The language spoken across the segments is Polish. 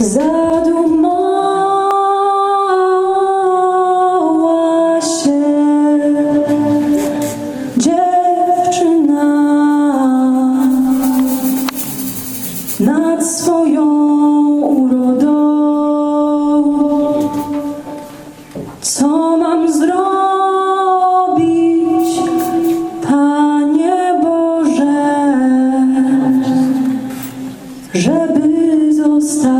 Się dziewczyna nad swoją urodą. Co mam zrobić, Panie Boże, żeby zostać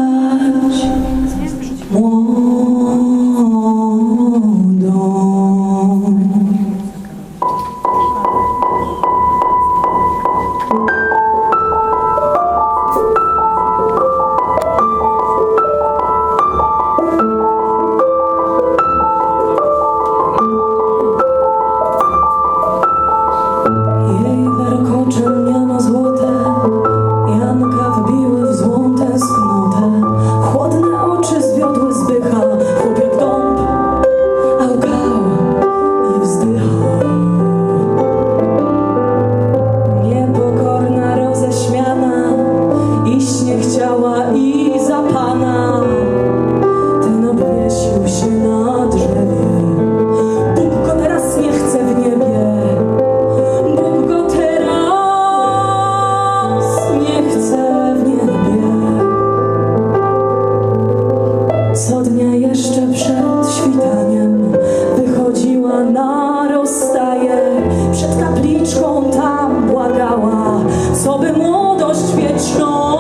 co by młodość wieczną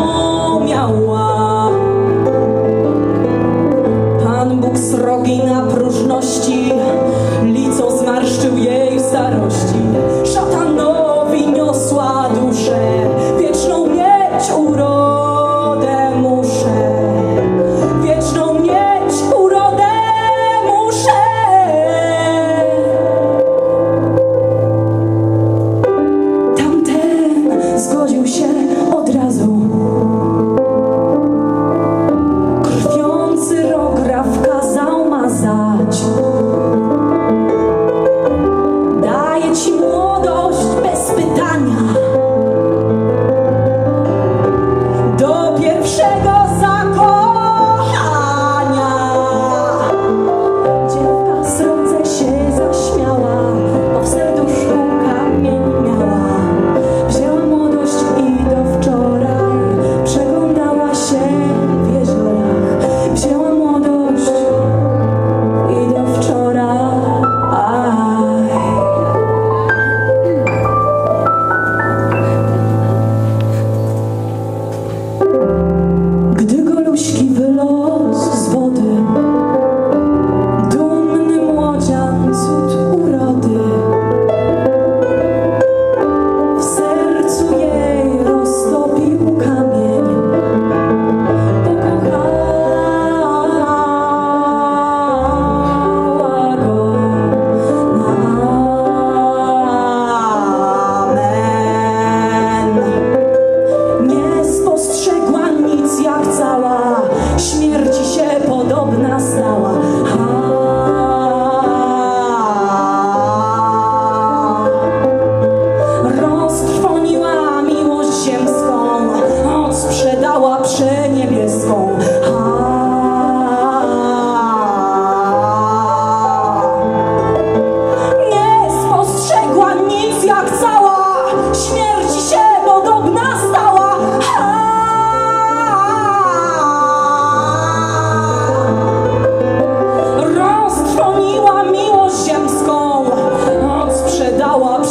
miała. Pan Bóg srogi na próżności, lico zmarszczył jej starości.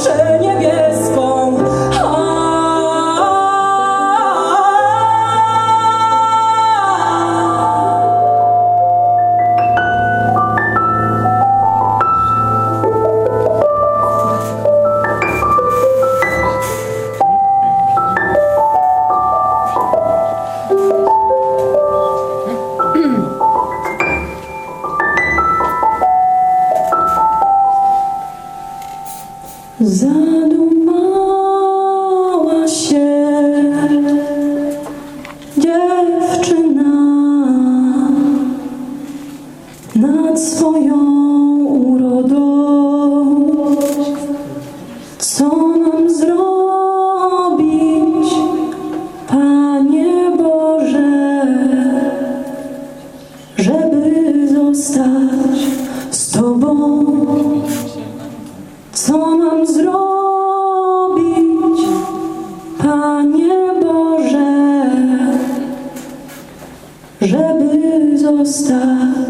share. stać z Tobą? Co mam zrobić, Panie Boże, żeby zostać?